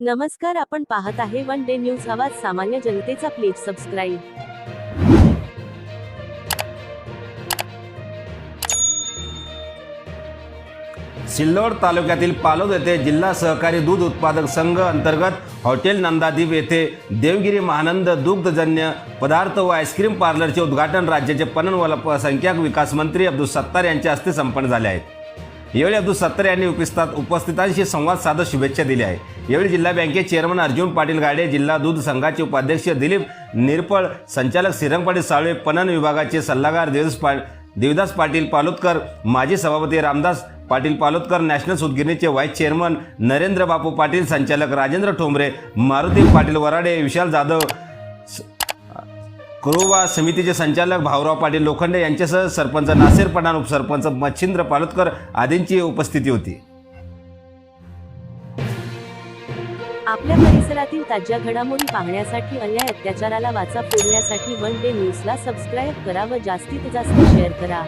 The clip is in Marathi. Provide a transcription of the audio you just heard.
नमस्कार आपण पाहत आहे वन डे न्यूज आवाज सामान्य जनतेचा प्लीज सबस्क्राईब. सिल्लोड तालुक्यातील पालोद येथे जिल्हा सहकारी दूध उत्पादक संघ अंतर्गत हॉटेल नंदादीप येथे देवगिरी महानंद दुग्धजन्य पदार्थ व आईस्क्रीम पार्लरचे उद्घाटन राज्याचे पणन व अल्पसंख्याक विकास मंत्री अब्दुल सत्तार यांच्या हस्ते संपन्न झाले आहेत यावेळी अब्दुल सत्तार यांनी उपस्थित उपस्थितांशी संवाद साधत शुभेच्छा दिल्या आहे यावेळी जिल्हा बँकेचे चेअरमन अर्जुन पाटील गाडे जिल्हा दूध संघाचे उपाध्यक्ष दिलीप निरपळ संचालक श्रीरंग पाटील साळवे पणन विभागाचे सल्लागार देवदास पा देवदास पाटील पालोदकर माजी सभापती रामदास पाटील पालोदकर नॅशनल सूतगिरणीचे व्हाईस चेअरमन नरेंद्र बापू पाटील संचालक राजेंद्र ठोंबरे मारुती पाटील वराडे विशाल जाधव कुरुबा समितीचे संचालक भाऊराव पाटील लोखंडे यांच्यासह सरपंच नासेर पठाण उपसरपंच मच्छिंद्र पालोदकर आदींची उपस्थिती होती. आपल्या परिसरातील ताज्या घडामोडी पाहण्यासाठी अन्याय अत्याचाराला वाचा फोडण्यासाठी वन डे न्यूजला सबस्क्राईब करा व जास्तीत जास्त शेअर करा.